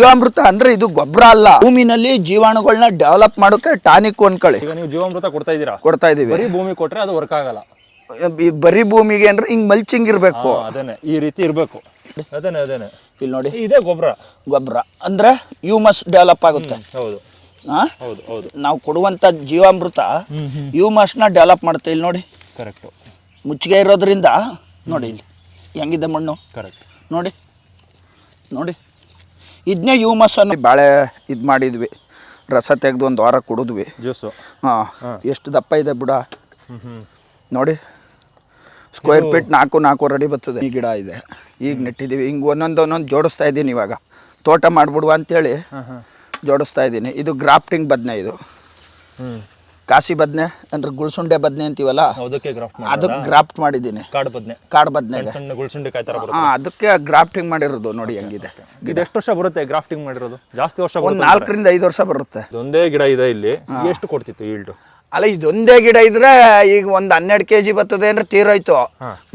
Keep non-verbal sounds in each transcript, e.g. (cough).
ಜೀವಾಮೃತ ಅಂದ್ರೆ ಇದು ಗೊಬ್ಬರ ಅಲ್ಲ. ಭೂಮಿನಲ್ಲಿ ಜೀವಾಣುಗಳನ್ನ ಡೆವಲಪ್ ಮಾಡೋಕೆ ಟಾನಿಕ್ ಅನ್ಕೊಳ್ಳಿ ಈಗ ನೀವು ಜೀವಾಮೃತ ಕೊಡ್ತಾ ಇದ್ದೀರಾ? ಕೊಡ್ತಾ ಇದೀವಿ ಬರೀ ಭೂಮಿ ಕೊಟ್ರೆ ಅದು ವರ್ಕ್ ಆಗಲ್ಲ. ಈ ಬರೀ ಭೂಮಿಗೆ ಅಂದ್ರೆ ಹಿಂಗ್ ಮಲ್ಚಿಂಗ್ ಇರ್ಬೇಕು. ಹಾ, ಅದೇನೆ ಈ ರೀತಿ ಇರಬೇಕು. ಅದೇನೆ ಅದೇನೆ ಇಲ್ಲಿ ನೋಡಿ. ಇದೇ ಗೊಬ್ಬರ ಗೊಬ್ಬರ ಅಂದ್ರೆ ಹ್ಯೂಮಸ್ ಡೆವಲಪ್ ಆಗುತ್ತೆ. ಹೌದು. ಆ? ಹೌದು ಹೌದು. ನಾವು ಕೊಡುವಂತ ಜೀವಾಮೃತ ಯೂಮಸ್ನ ಡೆವಲಪ್ ಮಾಡುತ್ತೆ. ಇಲ್ಲಿ ನೋಡಿ. ಕರೆಕ್ಟ್ ಮುಚ್ಚಿಗೆ ಇರೋದ್ರಿಂದ ನೋಡಿ ಇಲ್ಲಿ. ಹೆಂಗಿದೆ ಮಣ್ಣು? ಕರೆಕ್ಟ್ ನೋಡಿ. ನೋಡಿ. ಇದನ್ನೇ ಹ್ಯೂಮಸ್ ಅನ್ನೋ ಬಾಳೆ ಇದು ಮಾಡಿದ್ವಿ. ರಸ ತೆಗೆದು ಒಂದು ವಾರ ಕುಡಿದ್ವಿ. ಜ್ಯೂಸು. ಹಾಂ ಎಷ್ಟು ದಪ್ಪ ಇದೆ ಬಿಡ. ನೋಡಿ ಸ್ಕ್ವೇರ್ ಫೀಟ್ ನಾಲ್ಕು ನಾಲ್ಕು ರೆಡಿ ಬರ್ತದೆ. ಈ ಗಿಡ ಇದೆ. ಈಗ ನೆಟ್ಟಿದ್ದೀವಿ ಹಿಂಗೆ ಒಂದೊಂದು ಒಂದೊಂದು ಜೋಡಿಸ್ತಾ ಇದ್ದೀನಿ ಇವಾಗ. ತೋಟ ಮಾಡಿಬಿಡುವ ಅಂತೇಳಿ ಜೋಡಿಸ್ತಾ ಇದ್ದೀನಿ. ಇದು ಗ್ರಾಫ್ಟಿಂಗ್ ಬದನೆ ಇದು. ಹ್ಮ್. ಕಾಸಿ ಬದನೆ ಅಂದ್ರೆ ಗುಳ್ಸುಂಡೆ ಬದನೆ ಅಂತೀವಲ್ಲ? ಅದಕ್ಕೆ ಗ್ರಾಫ್ಟ್ ಅದಕ್ಕೆ ಗ್ರಾಫ್ಟ್ ಮಾಡಿದ್ದೀನಿ. ಕಾಡು ಬದ್ನೆ. ಕಾಡು ಬದನೆ ಸಣ್ಣ ಗುಳ್ಸುಂಡೆ ಕಾಯಿ ಹಾಂ ಅದಕ್ಕೆ ಗ್ರಾಫ್ಟಿಂಗ್ ಮಾಡಿರೋದು ನೋಡಿ ಹೆಂಗಿದೆ. ಇದು ಎಷ್ಟು ವರ್ಷ ಬರುತ್ತೆ ಗ್ರಾಫ್ಟಿಂಗ್ ಮಾಡಿರೋದು? ಜಾಸ್ತಿ ವರ್ಷ ಒಂದು ನಾಲ್ಕರಿಂದ ಐದು ವರ್ಷ ಬರುತ್ತೆ. ಒಂದೇ ಗಿಡ ಇದೆ ಇಲ್ಲಿ. ಎಷ್ಟು ಕೊಡ್ತಿತ್ತು ಈಲ್ಡು ಅಲ್ಲ ಇದೊಂದೇ ಗಿಡ ಇದ್ರೆ ಈಗ ಒಂದು ಹನ್ನೆರಡು ಕೆ ಜಿ ಬರ್ತದೆ ಅಂದ್ರೆ ತೀರೋಯ್ತು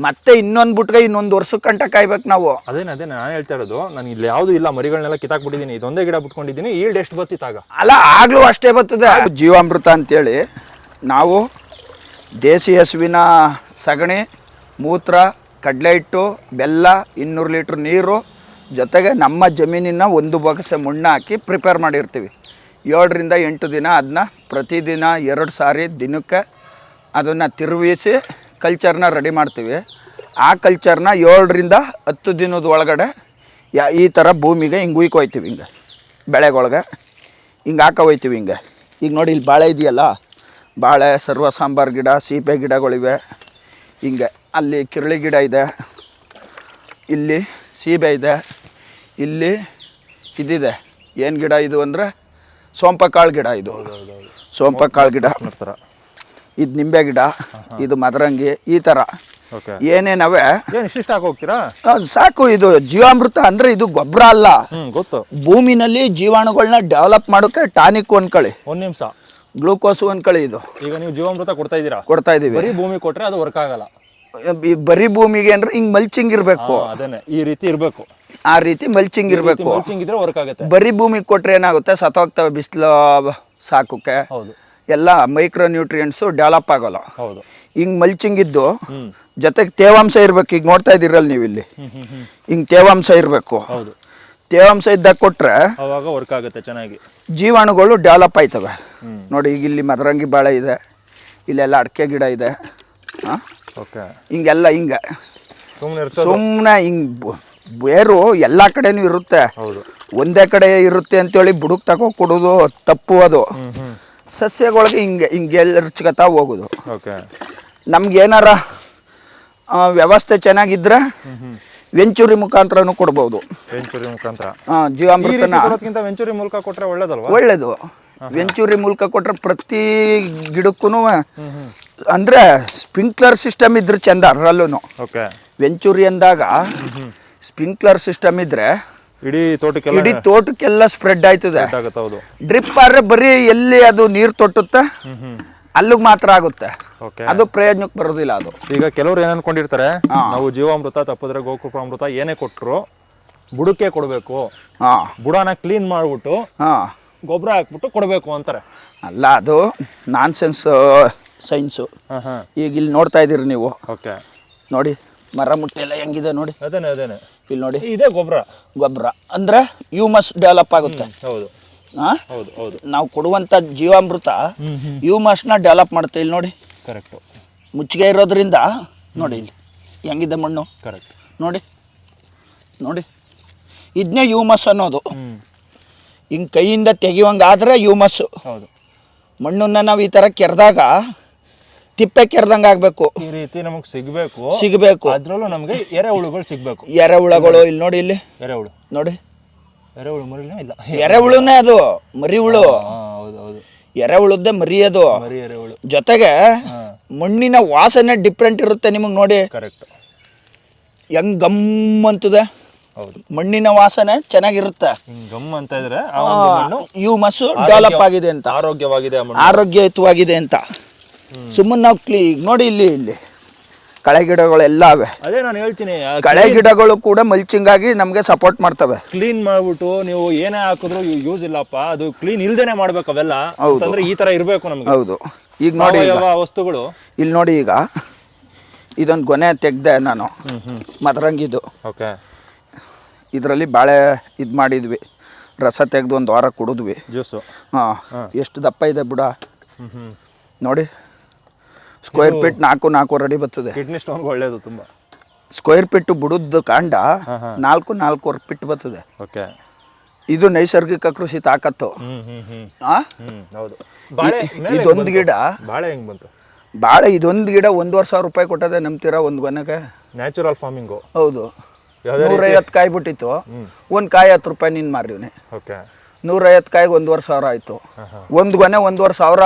ಮತ್ತೆ ಇನ್ನೊಂದು ಬಿಟ್ಗೆ ಇನ್ನೊಂದು ವರ್ಷಕ್ಕೆ ಕಂಟ ಕಾಯ್ಬೇಕು ನಾವು. ಅದೇನ ಅದೇ ನಾನು ಹೇಳ್ತಾ ಇರೋದು ನಾನು ಇಲ್ಲಿ ಯಾವ್ದು ಇಲ್ಲ ಮರಿಗಳನ್ನೆಲ್ಲ ಕಿತ್ತಾಕ್ಬಿಟ್ಟಿದ್ದೀನಿ ಇದೊಂದೇ ಗಿಡ ಬಿಟ್ಕೊಂಡಿದ್ದೀನಿ ಈಲ್ಡ್ ಎಷ್ಟು ಬತ್ತಿತ್ತಾಗ ಅಲ್ಲ ಆಗ್ಲೂ ಅಷ್ಟೇ ಬರ್ತದೆ. ಜೀವಾಮೃತ ಅಂತೇಳಿ ನಾವು ದೇಸಿ ಹಸುವಿನ ಸಗಣಿ ಮೂತ್ರ ಕಡಲೆ ಹಿಟ್ಟು ಬೆಲ್ಲ ಇನ್ನೂರು ಲೀಟ್ರ್ ನೀರು ಜೊತೆಗೆ ನಮ್ಮ ಜಮೀನಿನ ಒಂದು ಬೊಗಸೆ ಮಣ್ಣು ಹಾಕಿ ಪ್ರಿಪೇರ್ ಮಾಡಿರ್ತೀವಿ. ಏಳರಿಂದ ಎಂಟು ದಿನ ಅದನ್ನ ಪ್ರತಿದಿನ ಎರಡು ಸಾರಿ ದಿನಕ್ಕೆ ಅದನ್ನು ತಿರುಗಿಸಿ ಕಲ್ಚರ್ನ ರೆಡಿ ಮಾಡ್ತೀವಿ. ಆ ಕಲ್ಚರ್ನ ಏಳರಿಂದ ಹತ್ತು ದಿನದ ಒಳಗಡೆ ಯಾ ಈ ಥರ ಭೂಮಿಗೆ ಹಿಂಗೆ ಉಯ್ಕೊ ಹೋಯ್ತೀವಿ ಹಿಂಗೆ, ಬೆಳೆಗೊಳಗೆ. ಹಿಂಗೆ ಹಾಕೋ ಹೋಯ್ತೀವಿ ಹಿಂಗೆ. ಈಗ ನೋಡಿ ಇಲ್ಲಿ ಬಾಳೆ ಇದೆಯಲ್ಲ, ಬಾಳೆ, ಸರ್ವ ಸಾಂಬಾರು ಗಿಡ, ಸೀಬೆ ಗಿಡಗಳಿವೆ. ಹಿಂಗೆ ಅಲ್ಲಿ ಕಿರಳಿ ಗಿಡ ಇದೆ, ಇಲ್ಲಿ ಸೀಬೆ ಇದೆ, ಇಲ್ಲಿ ಇದಿದೆ. ಏನು ಗಿಡ ಇದು ಅಂದರೆ ಸೋಂಪಕಾಳು ಗಿಡ ಇದು. ಸೋಂಪಕಾಳು ಗಿಡ. ಥರ ಇದು ನಿಂಬೆ ಗಿಡ ಇದು ಮದರಂಗಿ ಈ ಥರ ಓಕೆ. ಏನೇನವೆ? ಹೋಗ್ತೀರಾ ಸಾಕು ಇದು ಜೀವಾಮೃತ ಅಂದ್ರೆ ಇದು ಗೊಬ್ಬರ ಅಲ್ಲ. ಗೊತ್ತು. ಭೂಮಿನಲ್ಲಿ ಜೀವಾಣುಗಳನ್ನ ಡೆವಲಪ್ ಮಾಡೋಕೆ ಟಾನಿಕ್ ಅನ್ಕೊಳ್ಳಿ ಒಂದ್ ನಿಮಿಷ. ಗ್ಲೂಕೋಸು ಅನ್ಕೊಳ್ಳಿ ಇದು. ಈಗ ನೀವು ಜೀವಾಮೃತ ಕೊಡ್ತಾ ಇದ್ದೀರಾ? ಕೊಡ್ತಾ ಇದೀವಿ ಬರೀ ಭೂಮಿ ಕೊಟ್ರೆ ಅದು ವರ್ಕ್ ಆಗಲ್ಲ. ಈ ಬರೀ ಭೂಮಿಗೆ ಅಂದ್ರೆ ಹಿಂಗ್ ಮಲ್ಚಿಂಗ್ ಇರಬೇಕು. ಅದೇನೆ ಈ ರೀತಿ ಇರಬೇಕು. ಆ ರೀತಿ ಮಲ್ಚಿಂಗ್ ಇರಬೇಕು. ಮಲ್ಚಿಂಗ್ ಇದ್ರೆ ವರ್ಕ್ ಆಗುತ್ತೆ. ಬರೀ ಭೂಮಿಗೆ ಕೊಟ್ರೆ ಏನಾಗುತ್ತೆ? ಸತ್ತೋಗ್ತವೆ ಬಿಸಿಲು ಸಾಕುಕ್ಕೆ. ಹೌದು. ಎಲ್ಲ ಮೈಕ್ರೋ ನ್ಯೂಟ್ರಿಯೆಂಟ್ಸು ಡೆವಲಪ್ ಆಗೋಲ್ಲ. ಹೌದು. ಹಿಂಗ್ ಮಲ್ಚಿಂಗ್ ಇದ್ದು ಜೊತೆಗೆ ತೇವಾಂಶ ಇರ್ಬೇಕು. ಈಗ ನೋಡ್ತಾ ಇದ್ದೀರಲ್ಲ ನೀವು ಇಲ್ಲಿ. ಹಿಂಗ್ ತೇವಾಂಶ ಇರಬೇಕು. ಹೌದು. ತೇವಾಂಶ ಇದ್ದಾಗ ಕೊಟ್ರೆ ಅವಾಗ ವರ್ಕ್ ಆಗುತ್ತೆ ಚೆನ್ನಾಗಿ. ಜೀವಾಣುಗಳು ಡೆವಲಪ್ ಆಯ್ತವೆ. ನೋಡಿ ಈಗ ಇಲ್ಲಿ ಮದರಂಗಿ ಬಾಳೆ ಇದೆ. ಇಲ್ಲೆಲ್ಲ ಅಡಿಕೆ ಗಿಡ ಇದೆ. ಹಾಂ ಓಕೆ ಹಿಂಗೆಲ್ಲ ಹಿಂಗೆ. ಸುಮ್ಮನೆ ಹಿಂಗೆ ಬೇರು ಎಲ್ಲ ಕಡೆನೂ ಇರುತ್ತೆ. ಒಂದೇ ಕಡೆ ಇರುತ್ತೆ ಅಂತೇಳಿ ಬುಡಕ್ ತಗೋ ಕೊಡೋದು ತಪ್ಪು ಅದು. ಸಸ್ಯಗಳಿಗೆ ಹಿಂಗೆ ಹಿಂಗೆ ಎರ್ಚ್ಕೊತಾ ಹೋಗೋದು. ಓಕೆ. ನಮ್ಗೆ ಏನಾರ ವ್ಯವಸ್ಥೆ ಚೆನ್ನಾಗಿದ್ರೆ ವೆಂಚೂರಿ ಮುಖಾಂತರನೂ ಕೊಡ್ಬೋದು. ವೆಂಚುರಿ ಮುಖಾಂತರ. ಜೀವಾಮೃತನ. ವೆಂಚುರಿ ಮೂಲಕ ಒಳ್ಳೇದಲ್ವಾ? ಒಳ್ಳೇದು. ವೆಂಚೂರಿ ಮೂಲಕ ಕೊಟ್ರೆ ಪ್ರತಿ ಗಿಡಕ್ಕೂ ಅಂದ್ರೆ ಸ್ಪ್ರಿಂಕ್ಲರ್ ಸಿಸ್ಟಮ್ ಇದ್ರೆ ಚಂದ ಅದರಲ್ಲೂ ವೆಂಚುರಿ ಅಂದಾಗ ಸ್ಪ್ರಿಂಕ್ಲರ್ ಸಿಸ್ಟಮ್ ಇದ್ರೆ ಇಡೀ ತೋಟಕ್ಕೆಲ್ಲ ಇಡೀ ತೋಟಕ್ಕೆಲ್ಲ ಸ್ಪ್ರೆಡ್ ಆಯ್ತದೆ. ಆಗುತ್ತೆ ಹೌದು. ಡ್ರಿಪ್ ಆದ್ರೆ ಬರೀ ಎಲ್ಲಿ ಅದು ನೀರು ತೊಟ್ಟುತ್ತೆ ಅಲ್ಲಿಗೆ ಮಾತ್ರ ಆಗುತ್ತೆ. ಓಕೆ. ಅದು ಪ್ರಯೋಜನಕ್ಕೆ ಬರೋದಿಲ್ಲ ಅದು. ಈಗ ಕೆಲವರು ಏನ್ ಅನ್ಕೊಂಡಿರ್ತಾರೆ ನಾವು ಜೀವಾಮೃತ ತಪ್ಪಿದ್ರೆ ಗೋಕೃಪಾಮೃತ ಏನೇ ಕೊಟ್ಟರು ಬುಡಕ್ಕೆ ಕೊಡಬೇಕು. ಹಾಂ. ಬುಡನ ಕ್ಲೀನ್ ಮಾಡಿಬಿಟ್ಟು ಹಾಂ. ಗೊಬ್ಬರ ಹಾಕ್ಬಿಟ್ಟು ಕೊಡಬೇಕು ಅಂತಾರೆ. ಅಲ್ಲ ಅದು ನಾನ್ ಸೆನ್ಸ್ ಈಗ ಇಲ್ಲಿ ನೋಡ್ತಾ ಇದ್ದೀರಿ ನೀವು. ಓಕೆ. ನೋಡಿ ಮರ ಮುಟ್ಟೆ ಎಲ್ಲ ಹೆಂಗಿದೆ ನೋಡಿ. ಅದೇನೆ ಅದೇನೆ ಇಲ್ಲಿ ನೋಡಿ. ಇದೆ ಗೊಬ್ಬರ. ಗೊಬ್ಬರ. ಅಂದ್ರೆ ಹ್ಯೂಮಸ್ ಡೆವಲಪ್ ಆಗುತ್ತೆ. ಹೌದು. ಹಾಂ ಹೌದು ಹೌದು. ನಾವು ಕೊಡುವಂತ ಜೀವಾಮೃತ ಯೂಮಸ್ನ ಹ್ಯೂಮಸ್ನ ಡೆವಲಪ್ ಮಾಡುತ್ತೆ ಇಲ್ಲಿ ನೋಡಿ. ಕರೆಕ್ಟ್ ಮುಚ್ಚಿಗೆ ಇರೋದ್ರಿಂದ ನೋಡಿ ಇಲ್ಲಿ ಹೆಂಗಿದೆ ಮಣ್ಣು? ಕರೆಕ್ಟ್ ನೋಡಿ ನೋಡಿ. ಇದನ್ನೇ ಹ್ಯೂಮಸ್ ಅನ್ನೋದು. ಹಿಂಗೆ ಕೈಯಿಂದ ತೆಗಿಯುವಂಗಾದ್ರೆ ಹ್ಯೂಮಸ್ಸು ಹೌದು. ಮಣ್ಣನ್ನ ನಾವು ಈ ಥರ ಕೆರೆದಾಗ ತಿಪ್ಪೆ ಕೆರೆದಂಗೆ ಆಗಬೇಕು. ಈ ರೀತಿ ನಮಗೆ ಸಿಗ್ಬೇಕು. ಸಿಗಬೇಕು. ಅದ್ರಲ್ಲೂ ನಮಗೆ ಎರೆಹುಳುಗಳು ಸಿಗ್ಬೇಕು. ಎರೆಹುಳಗಳು ಇಲ್ಲಿ ನೋಡಿ ಇಲ್ಲಿ. ಎರೆಹುಳು ನೋಡಿ. ಎರೆಹುಳು ಮರಿ ಇಲ್ಲ. ಎರೆಹುಳುನೇ ಅದು. ಮರಿ ಹುಳು. ಹೌದು ಹೌದು. ಎರೆಹುಳದ್ದೇ ಮರಿ ಅದು. ಮರಿ ಎರೆಹುಳು ಜೊತೆಗೆ ಮಣ್ಣಿನ ವಾಸನೆ ಡಿಫ್ರೆಂಟ್ ಇರುತ್ತೆ ನಿಮಗೆ ನೋಡಿ. ಕರೆಕ್ಟ್ ಹೆಂಗ್ ಗಮ್ ಅಂತದೆ. ಹೌದು. ಮಣ್ಣಿನ ವಾಸನೆ ಚೆನ್ನಾಗಿರುತ್ತೆ. ಹಿಂಗ್ ಗಮ್ ಅಂತ ಇದ್ರೆ ಆ ಒಂದು ಮಣ್ಣು ಹ್ಯೂಮಸ್ಸು ಡೆವಲಪ್ ಆಗಿದೆ ಅಂತ. ಆರೋಗ್ಯವಾಗಿದೆ ಆ ಮಣ್ಣು. ಆರೋಗ್ಯಯುತವಾಗಿದೆ ಅಂತ. ಸುಮ್ಮನೆ ನಾವು ಕ್ಲೀ ನೋಡಿ ಇಲ್ಲಿ ಇಲ್ಲಿ. ಕಳೆ ಗಿಡಗಳೆಲ್ಲ ಅವೆ ಅದೇ ನಾನು ಹೇಳ್ತೀನಿ ಕಳೆ ಗಿಡಗಳು ಕೂಡ ಮಲ್ಚಿಂಗ್ ಆಗಿ ನಮಗೆ ಸಪೋರ್ಟ್ ಮಾಡ್ತವೆ. ಕ್ಲೀನ್ ಮಾಡ್ಬಿಟ್ಟು ನೀವು ಏನೇ ಹಾಕಿದ್ರು ಯೂಸ್ ಇಲ್ಲಪ್ಪ ಅದು ಕ್ಲೀನ್ ಇಲ್ದೇನೆ ಮಾಡ್ಬೇಕು ಅವೆಲ್ಲ. ಅಂದ್ರೆ ಈ ತರ ಇರಬೇಕು ನಮ್ಗೆ. ಹೌದು. ಈಗ ನೋಡಿ ವಸ್ತುಗಳು. ಇಲ್ಲಿ ನೋಡಿ ಈಗ. ಇದೊಂದು ಗೊನೆ ತೆಗ್ದೆ ನಾನು. ಮದರಂಗಿದು. ಓಕೆ. ಇದರಲ್ಲಿ ಬಾಳೆ ಇದು ಮಾಡಿದ್ವಿ. ರಸ ತೆಗೆದು ಒಂದು ವಾರ ಕುಡಿದ್ವಿ. ಜ್ಯೂಸು. ಹಾಂ. ಎಷ್ಟು ದಪ್ಪ ಇದೆ ಬಿಡ. ನೋಡಿ. ಸ್ಕ್ವೇರ್ ಫೀಟ್ ನಾಲ್ಕು ನಾಲ್ಕು ಅಡಿ ಬರ್ತದೆ. ಕಿಡ್ನಿ ಸ್ಟೋನ್ಗೆ ಒಳ್ಳೇದು ತುಂಬಾ. ಸ್ಕ್ವೇರ್ ಫೀಟ್ ಬುಡದ ಕಾಂಡ ನಾಲ್ಕು ನಾಲ್ಕೂವರೆ ಫೀಟ್ ಬರ್ತದೆ. ಓಕೆ. ಇದು ನೈಸರ್ಗಿಕ ಕೃಷಿ ತಾಕತ್ತು. ಹೌದು. ಇದೊಂದು ಗಿಡ. ಬಾಳೆ ಹೆಂಗ್ ಬಂತು? ಬಾಳೆ ಇದೊಂದು ಗಿಡ ಒಂದೂವರೆ ಸಾವಿರ ರೂಪಾಯಿ ಕೊಟ್ಟದೆ ನಂಬ್ತೀರಾ ಒಂದು ಗೊನೆಗೆ? ನ್ಯಾಚುರಲ್ ಫಾರ್ಮಿಂಗ್ ಹೌದು. ನೂರೈವತ್ತು ಕಾಯಿ ಬಿಟ್ಟಿತ್ತು. ಒಂದು ಕಾಯಿ ಹತ್ತು ರೂಪಾಯಿ ನೀನು ಮಾರಿವ್ನಿ ಓಕೆ. ನೂರೈವತ್ತು ಕಾಯಿಗೆ ಒಂದೂವರೆ ಸಾವಿರ ಆಯ್ತು. ಒಂದು ಗೊನೆ ಒಂದೂವರೆ ಸಾವಿರ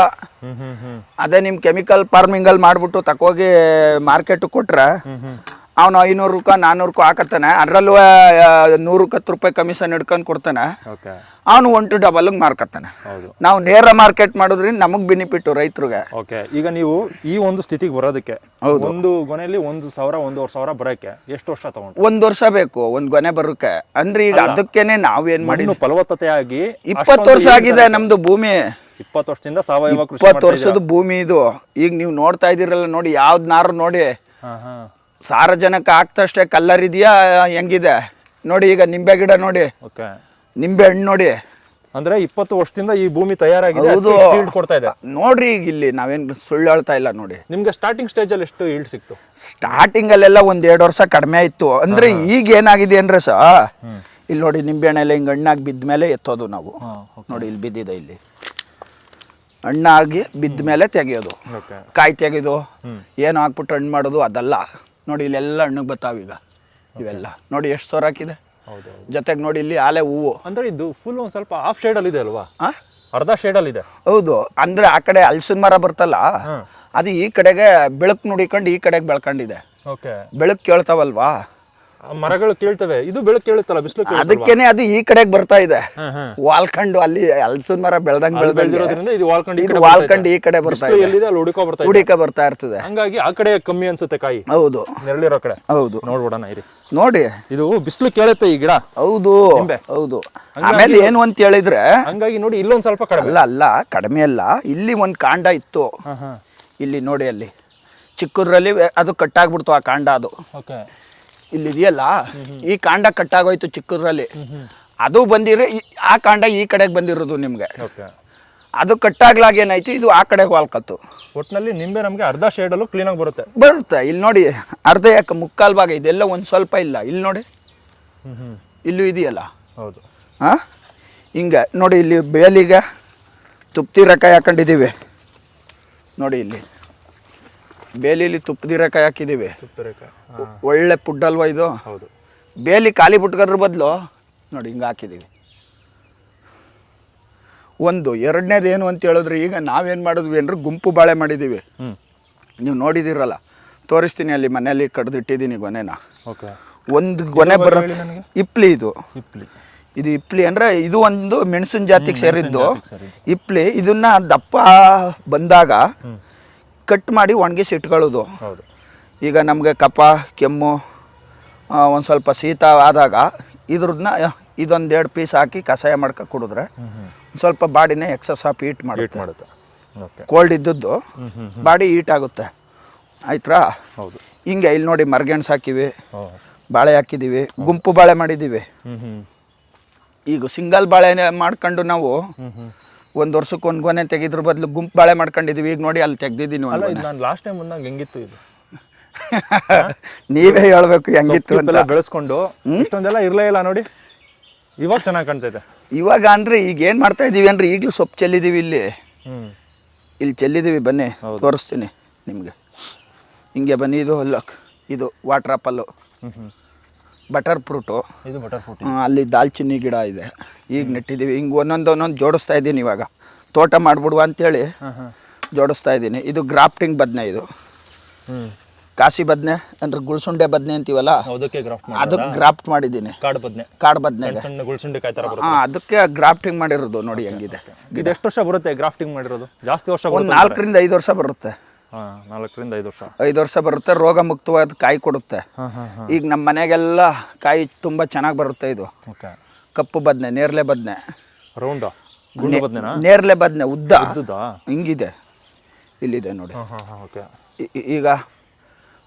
ಅದೇ ನಿಮ್ಮ ಕೆಮಿಕಲ್ ಫಾರ್ಮಿಂಗಲ್ಲಿ ಮಾಡಿಬಿಟ್ಟು ತಕೋಗಿ ಮಾರ್ಕೆಟಿಗೆ ಕೊಟ್ರೆ ಅವನು ರೂಪಾಯಿ ನಾನ್ನೂರಕ್ಕೂ ಹಾಕತ್ತಾನೆ. ಅದರಲ್ಲೂ ನೂರಕ್ಕೆ ಹತ್ತು ರೂಪಾಯಿ ಕಮಿಷನ್ ಹಿಡ್ಕೊಂಡು ಕೊಡ್ತಾನೆ. ಅವನು ಒನ್ ಟು ಡಬಲ್ ಮಾರ್ಕತ್ತಾನೆ. ಹೌದು. ನಾವು ನೇರ ಮಾರ್ಕೆಟ್ ಮಾಡೋದ್ರಿಂದ ನಮಗೆ ಬೆನಿಫಿಟ್ ರೈತರಿಗೆ. ಓಕೆ. ಈಗ ನೀವು ಈ ಒಂದು ಸ್ಥಿತಿಗೆ ಬರೋದಕ್ಕೆ ಒಂದು ಗೊನೆಯಲ್ಲಿ ಒಂದು ಸಾವಿರ ಒಂದೂವರೆ ಸಾವಿರ ಬರೋಕ್ಕೆ ಎಷ್ಟು ವರ್ಷ ತಗೊಂಡು ಒಂದು ವರ್ಷ ಬೇಕು ಒಂದು ಗೊನೆ ಬರೋಕ್ಕೆ. ಅಂದ್ರೆ ಈಗ ಅದಕ್ಕೇನೆ ನಾವೇನ್ ಮಾಡಿ ಫಲವತ್ತತೆ ಆಗಿ ಇಪ್ಪತ್ತು ವರ್ಷ ಆಗಿದೆ ನಮ್ದು ಭೂಮಿ. ಇಪ್ಪತ್ತು ವರ್ಷದಿಂದ ಸಾವಯವ ಕೃಷಿ ಇಪ್ಪತ್ತು ವರ್ಷದ ಭೂಮಿ ಇದು. ಈಗ ನೀವು ನೋಡ್ತಾ ಇದ್ದೀರಲ್ಲ ನೋಡಿ ಯಾವ್ದು ನಾರು ನೋಡಿ ಸಾರಜನಕ ಹಾಕ್ತಷ್ಟೇ ಕಲ್ಲರ್ ಇದೆಯಾ ಹೆಂಗಿದೆ? ನೋಡಿ ಈಗ ನಿಂಬೆ ಗಿಡ ನೋಡಿ. ಓಕೆ. ನಿಂಬೆ ಹಣ್ಣು ನೋಡಿ. ಅಂದ್ರೆ ಇಪ್ಪತ್ತು ವರ್ಷದಿಂದ ಈ ಭೂಮಿ ತಯಾರಾಗಿದೆ ಹೌದು. ಕೊಡ್ತಾ ಇದೆ. ನೋಡ್ರಿ ಈಗ ಇಲ್ಲಿ ನಾವೇನು ಸುಳ್ಳು ಹೇಳ್ತಾ ಇಲ್ಲ ನೋಡಿ. ನಿಮ್ಗೆ ಸ್ಟಾರ್ಟಿಂಗ್ ಸ್ಟೇಜ್ ಅಲ್ಲಿ ಎಷ್ಟು ಈಲ್ಡ್ ಸಿಕ್ತು? ಸ್ಟಾರ್ಟಿಂಗ್ ಅಲ್ಲೆಲ್ಲ ಒಂದ್ ಎರಡು ವರ್ಷ ಕಡಿಮೆ ಇತ್ತು. ಅಂದ್ರೆ ಈಗ ಏನಾಗಿದೆ ಅಂದ್ರೆ ಸಹ ಇಲ್ಲಿ ನೋಡಿ ನಿಂಬೆಹಣ್ಣೆಲ್ಲ ಹಿಂಗ್ ಹಣ್ಣಾಗಿ ಬಿದ್ದ ಮೇಲೆ ಎತ್ತೋದು ನಾವು. ನೋಡಿ ಇಲ್ಲಿ ಬಿದ್ದಿದೆ ಇಲ್ಲಿ. ಹಣ್ಣಾಗಿ ಬಿದ್ದ ಮೇಲೆ ತೆಗೆಯೋದು. ಕಾಯಿ ತೆಗೆದು ಏನು ಹಾಕ್ಬಿಟ್ಟು ಹಣ್ಣು ಮಾಡೋದು ಅದಲ್ಲ. ನೋಡಿ ಇಲ್ಲೆಲ್ಲ ಹಣ್ಣಿಗೆ ಬರ್ತಾವ ಈಗ. ಇವೆಲ್ಲ. ನೋಡಿ ಎಷ್ಟು ಸೋರ್ ಹಾಕಿದೆ. ಹೌದು ಜೊತೆಗೆ ನೋಡಿ ಇಲ್ಲಿ ಆಲೆ ಹೂವು. ಅಂದ್ರೆ ಇದು ಫುಲ್ ಒಂದು ಸ್ವಲ್ಪ ಹಾಫ್ ಶೇಡ್ ಅಲ್ಲಿ ಇದೆ ಅಲ್ವಾ? ಅರ್ಧ ಶೇಡ್ ಅಲ್ಲಿ ಇದೆ. ಹೌದು. ಅಂದ್ರೆ ಆ ಕಡೆ ಹಲ್ಸಿನ ಮರ ಬರ್ತಲ್ಲ ಅದು ಈ ಕಡೆಗೆ ಬೆಳಕು ನುಡಿಕೊಂಡು ಈ ಕಡೆಗೆ ಬೆಳ್ಕೊಂಡಿದೆ. ಬೆಳಕು ಕೇಳ್ತಾವಲ್ವಾ? ಮರಗಳು ಕೇಳ್ತವೆ. ಇದು ಬೆಳಕು ಕೇಳುತ್ತಲ್ಲ ಬಿಸಿಲು ಅದಕ್ಕೇನೆ ಅದು ಈ ಕಡೆಗೆ ಬರ್ತಾ ಇದೆ. ವಾಲ್ಕಂಡು ಅಲ್ಲಿ ಹಲಸಿನ ಮರ ಬೆಳ್ದಂಗ್ ಬೆಳೆದಿರೋದ್ರಿಂದ ಇದು ವಾಲ್ಕಂಡು ಇದು ವಾಲ್ಕಂಡು ಈ ಕಡೆ ಬರ್ತಾ ಇದೆ. ಎಲ್ಲಿದೆ ಅಲ್ಲಿ ಹುಡುಕೋ ಬರ್ತಾ ಹುಡಿಕ ಬರ್ತಾ ಇರ್ತದೆ. ಹಂಗಾಗಿ ಆ ಕಡೆ ಕಮ್ಮಿ ಅನ್ಸುತ್ತೆ ಕಾಯಿ. ಹೌದು. ನೆರಳಿರೋ ಕಡೆ. ಹೌದು. ನೋಡ್ಬಿಡೋಣ ಇರಿ. ನೋಡಿ. ಇದು ಬಿಸಿಲು ಕೇಳುತ್ತೆ ಈ ಗಿಡ. ಹೌದು. ಹೌದು. ಆಮೇಲೆ ಏನು ಅಂತ ಹೇಳಿದ್ರೆ ಹಂಗಾಗಿ ನೋಡಿ ಇಲ್ಲೊಂದ್ ಸ್ವಲ್ಪ ಕಡಿಮೆ. ಅಲ್ಲ ಅಲ್ಲ ಕಡಿಮೆ ಅಲ್ಲ. ಇಲ್ಲಿ ಒಂದು ಕಾಂಡ ಇತ್ತು. ಇಲ್ಲಿ ನೋಡಿ ಅಲ್ಲಿ. ಚಿಕ್ಕದ್ರಲ್ಲಿ ಅದು ಕಟ್ಟಾಗ್ಬಿಡ್ತು ಆ ಕಾಂಡ ಅದು. ಓಕೆ ಇಲ್ಲಿ ಇದೆಯಲ್ಲ ಈ ಕಾಂಡ ಕಟ್ಟಾಗೋಯ್ತು ಚಿಕ್ಕದ್ರಲ್ಲಿ. ಅದು ಬಂದಿರ ಈ- ಆ ಕಾಂಡ ಈ ಕಡೆಗೆ ಬಂದಿರೋದು ನಿಮಗೆ. ಓಕೆ. ಅದು ಕಟ್ಟಾಗ್ಲಾಗ ಏನಾಯ್ತು? ಇದು ಆ ಕಡೆಗೆ ವಾಲ್ಕತ್ತು ಒಟ್ಟಿನಲ್ಲಿ ನಿಂಬೆ ನಮಗೆ ಅರ್ಧ ಶೇಡ್ ಅಲ್ಲೂ ಕ್ಲೀನ್ ಆಗಿ ಬರುತ್ತೆ. ಬರುತ್ತೆ. ಇಲ್ಲಿ ನೋಡಿ ಅರ್ಧ ಯಾಕೆ ಮುಕ್ಕಾಲು ಭಾಗ ಇದೆಲ್ಲ ಒಂದು ಸ್ವಲ್ಪ ಇಲ್ಲ. ಇಲ್ಲಿ ನೋಡಿ. ಇಲ್ಲೂ ಇದೆಯಲ್ಲ? ಹೌದು. ಹಾಂ ಹಿಂಗೆ ನೋಡಿ ಇಲ್ಲಿ ಬೇಲಿಗೆ ರಕ ಹಾಕೊಂಡಿದ್ದೀವಿ. ನೋಡಿ ಇಲ್ಲಿ. ಬೇಲಿಲಿ ತುಪ್ಪದಿರಕಾಯಿ ಹಾಕಿದ್ದೀವಿ ಒಳ್ಳೆ ಫುಡ್ ಅಲ್ವಾ ಇದು? ಹೌದು. ಬೇಲಿ ಖಾಲಿ ಬಿಟ್ಕೋದ್ರ ಬದಲು ನೋಡಿ ಹಿಂಗೆ ಹಾಕಿದ್ದೀವಿ ಒಂದು ಎರಡನೇದು ಏನು ಅಂತ ಹೇಳಿದ್ರೆ ಈಗ ನಾವೇನು ಮಾಡಿದ್ವಿ ಅಂದ್ರೆ ಗುಂಪು ಬಾಳೆ ಮಾಡಿದ್ದೀವಿ ನೀವು ನೋಡಿದಿರಲ್ಲ ತೋರಿಸ್ತೀನಿ ಅಲ್ಲಿ ಮನೆಯಲ್ಲಿ ಕಡ್ದಿಟ್ಟಿದ್ದೀನಿ ಗೊನೆನ. ಓಕೆ. ಒಂದು ಗೊನೆ ಬರೋದು ಇಪ್ಲಿ ಇದು. ಇಪ್ಲಿ. ಇದು ಇಪ್ಲಿ ಅಂದರೆ ಇದು ಒಂದು ಮೆಣಸಿನ ಜಾತಿಗೆ ಸೇರಿದ್ದು. ಇಪ್ಲಿ ಇದನ್ನ ದಪ್ಪ ಬಂದಾಗ ಕಟ್ ಮಾಡಿ ಒಣಗಿಸಿ ಇಟ್ಕೊಳ್ಳೋದು. ಹೌದು. ಈಗ ನಮಗೆ ಕಪ ಕೆಮ್ಮು ಒಂದು ಸ್ವಲ್ಪ ಶೀತ ಆದಾಗ ಇದ್ರನ್ನ ಇದೊಂದು ಎರಡು ಪೀಸ್ ಹಾಕಿ ಕಷಾಯ ಮಾಡ್ಕೊ ಕುಡಿದ್ರೆ ಒಂದ್ ಸ್ವಲ್ಪ ಬಾಡಿನ ಎಕ್ಸಸ್ ಆಫ್ ಹೀಟ್ ಮಾಡಿ ಮಾಡುತ್ತೆ. ಕೋಲ್ಡ್ ಇದ್ದದ್ದು ಬಾಡಿ ಹೀಟ್ ಆಗುತ್ತೆ. ಆಯ್ತಾ ಹೌದು. ಹಿಂಗೆ ಇಲ್ಲಿ ನೋಡಿ ಮರ್ಗೆಣ್ಸು ಹಾಕಿವಿ ಬಾಳೆ ಹಾಕಿದ್ದೀವಿ ಗುಂಪು ಬಾಳೆ ಮಾಡಿದ್ದೀವಿ ಈಗ ಸಿಂಗಲ್ ಬಾಳೆ ಮಾಡ್ಕೊಂಡು ನಾವು ಒಂದು ವರ್ಷಕ್ಕೆ ಒಂದು ಗೊನೆ ತೆಗೆದ್ರ ಬದಲು ಗುಂಪು ಬಾಳೆ ಮಾಡ್ಕೊಂಡಿದ್ದೀವಿ ಈಗ ನೋಡಿ ಅಲ್ಲಿ ತೆಗ್ದಿದ್ದೀನಿ ಅಲ್ಲ ಒಂದು ಇದು ನಾನು ಲಾಸ್ಟ್ ಟೈಮ್ ಬಂದಾಗ ಹೆಂಗಿತ್ತು ಇದು? (laughs) ನೀವೇ ಹೇಳ್ಬೇಕು ಹೆಂಗಿತ್ತು ಅಂತ. ಬೆಳೆಸ್ಕೊಂಡು ಇಷ್ಟೊಂದೆಲ್ಲ ಇರಲೇ ಇಲ್ಲ ನೋಡಿ. ಇವಾಗ ಚೆನ್ನಾಗಿ ಕಾಣ್ತೈತೆ ಇವಾಗ ಅಂದ್ರೆ ಈಗ ಏನು ಮಾಡ್ತಾ ಇದ್ದೀವಿ ಅಂದ್ರೆ ಈಗಲೂ ಸೊಪ್ಪು ಚೆಲ್ಲಿದ್ದೀವಿ ಇಲ್ಲಿ. ಇಲ್ಲಿ ಚೆಲ್ಲಿದ್ದೀವಿ ಬನ್ನಿ ತೋರಿಸ್ತೀನಿ ನಿಮಗೆ. ಹಿಂಗೆ ಬನ್ನಿ ಇದು ಲಕ್ ಇದು ವಾಟ್ರ್ ಆಪಲ್ಲು ಬಟರ್ ಫ್ರೂಟು. ಇದು ಬಟರ್ ಫ್ರೂಟ್. ಅಲ್ಲಿ ದಾಲ್ಚಿನ್ನಿ ಗಿಡ ಇದೆ. ಈಗ ನೆಟ್ಟಿದ್ದೀವಿ. ಹಿಂಗೆ ಒಂದೊಂದು ಒಂದೊಂದು ಜೋಡಿಸ್ತಾ ಇದ್ದೀನಿ ಇವಾಗ. ತೋಟ ಮಾಡಿಬಿಡುವ ಅಂತೇಳಿ ಜೋಡಿಸ್ತಾ ಇದ್ದೀನಿ. ಇದು ಗ್ರಾಫ್ಟಿಂಗ್ ಬದನೆ ಇದು. ಕಾಸಿ ಬದನೆ ಅಂದ್ರೆ ಗುಳ್ಸುಂಡೆ ಬದನೆ ಅಂತೀವಲ್ಲ? ಅದಕ್ಕೆ ಅದಕ್ಕೆ ಗ್ರಾಫ್ಟ್ ಮಾಡಿದ್ದೀನಿ. ಕಾಡು ಬದ್ನೆ. ಕಾಡು ಬದನೆ ಹಾಂ ಅದಕ್ಕೆ ಗ್ರಾಫ್ಟಿಂಗ್ ಮಾಡಿರೋದು ನೋಡಿ ಹೆಂಗಿದೆ. ಇದು ಎಷ್ಟು ವರ್ಷ ಬರುತ್ತೆ ಗ್ರಾಫ್ಟಿಂಗ್ ಮಾಡಿರೋದು? ಜಾಸ್ತಿ ವರ್ಷ ಒಂದು ನಾಲ್ಕರಿಂದ ಐದು ವರ್ಷ ಬರುತ್ತೆ. ನಾಲ್ಕರಿಂದ ಐದು ವರ್ಷ. ಐದು ವರ್ಷ ಬರುತ್ತೆ ರೋಗ ಮುಕ್ತವಾದ ಕಾಯಿ ಕೊಡುತ್ತೆ. ಈಗ ನಮ್ಮ ಮನೆಗೆಲ್ಲ ಕಾಯಿ ತುಂಬ ಚೆನ್ನಾಗಿ ಬರುತ್ತೆ ಇದು. ಓಕೆ. ಕಪ್ಪು ಬದನೆ ನೇರಳೆ ಬದನೆ. ರೌಂಡ್? ನೇರಳೆ ಬದನೆ ಉದ್ದ. ಹಿಂಗಿದೆ. ಇಲ್ಲಿದೆ ನೋಡಿ. ಈಗ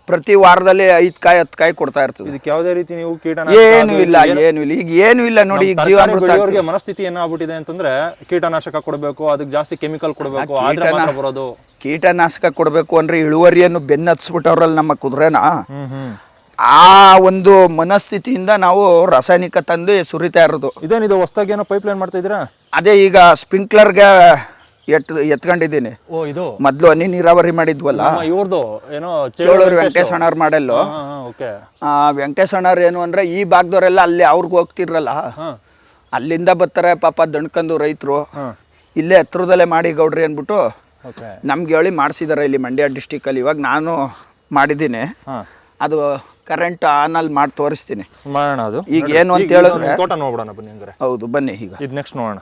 ಪ್ರತಿ ವಾರದಲ್ಲಿ ಐದು ಕಾಯಿ ಹತ್ತು ಕಾಯಿ ಕೊಡ್ತಾ ಇರ್ತದೆ ಇದಕ್ಕೆ ಯಾವುದೇ ರೀತಿ ನೀವು ಕೀಟನಾಶಕ ಏನು ಇಲ್ಲ ಏನು ಇಲ್ಲ. ಈಗ ಏನು ಇಲ್ಲ ನೋಡಿ ಈಗ ಜೀವಾಮೃತ ಬೆಳೆಯೋರಿಗೆ ಮನಸ್ಥಿತಿ ಏನಾಗ್ಬಿಟ್ಟಿದೆ ಅಂತಂದ್ರೆ ಕೀಟನಾಶಕ ಕೊಡಬೇಕು ಅದಕ್ಕೆ ಜಾಸ್ತಿ ಕೆಮಿಕಲ್ ಕೊಡಬೇಕು ಬರೋದು. ಕೀಟನಾಶಕ ಕೊಡಬೇಕು ಅಂದ್ರೆ ಇಳುವರಿಯನ್ನು ಬೆನ್ನತ್ಸ್ಬಿಟ್ಟವ್ರಲ್ಲಿ ನಮ್ಮ ಕುದುರೆನ? ಆ ಒಂದು ಮನಸ್ಥಿತಿಯಿಂದ ನಾವು ರಾಸಾಯನಿಕ ತಂದು ಸುರಿತಾ ಇರೋದು. ಇದೇನಿದು ಹೊಸದಾಗಿ ಏನೋ ಪೈಪ್ ಲೈನ್ ಮಾಡ್ತಾ ಇದ್ದೀರಾ? ಅದೇ ಈಗ ಸ್ಪ್ರಿಂಕ್ಲರ್ಗೆ ಎತ್ ಎತ್ಕೊಂಡಿದ್ದೀನಿ. ಓ ಇದು? ಮೊದಲು ಹನಿ ನೀರಾವರಿ ಮಾಡಿದ್ವಲ್ಲ? ನಮ್ಮ ಇವ್ರದ್ದು ಏನೋ ಚೋಳೂರು ವೆಂಕಟೇಶಣ್ಣವ್ರ ಮಾಡಲ್ಲು. ಓಕೆ. ವೆಂಕಟೇಶಣ್ಣವ್ರು ಏನು ಅಂದ್ರೆ ಈ ಭಾಗದವರೆಲ್ಲ ಅಲ್ಲಿ ಅವ್ರಿಗೆ ಹೋಗ್ತಿರಲ್ಲ ಅಲ್ಲಿಂದ ಬರ್ತಾರೆ ಪಾಪ ದಣ್ಕಂದು ರೈತರು. ಇಲ್ಲೇ ಹತ್ರದಲ್ಲೇ ಮಾಡಿ ಗೌಡ್ರಿ ಅಂದ್ಬಿಟ್ಟು ನಮ್ಗೆ ಹೇಳಿ ಮಾಡಿಸಿದ್ದಾರೆ ಇಲ್ಲಿ ಮಂಡ್ಯ ಡಿಸ್ಟಿಕಲ್ಲಿ ಇವಾಗ ನಾನು ಮಾಡಿದ್ದೀನಿ. ಅದು ಕರೆಂಟ್ ಆನಲ್ಲಿ ಮಾಡಿ ತೋರಿಸ್ತೀನಿ. ಮಾಡೋಣ ಅದು. ಈಗ ಏನು ಅಂತ ಹೇಳಿದ್ರೆ ತೋಟ ನೋಡೋಣ ಬನ್ನಿ ಹೌದು ಬನ್ನಿ ಈಗ. ಇದು ನೆಕ್ಸ್ಟ್ ನೋಡೋಣ.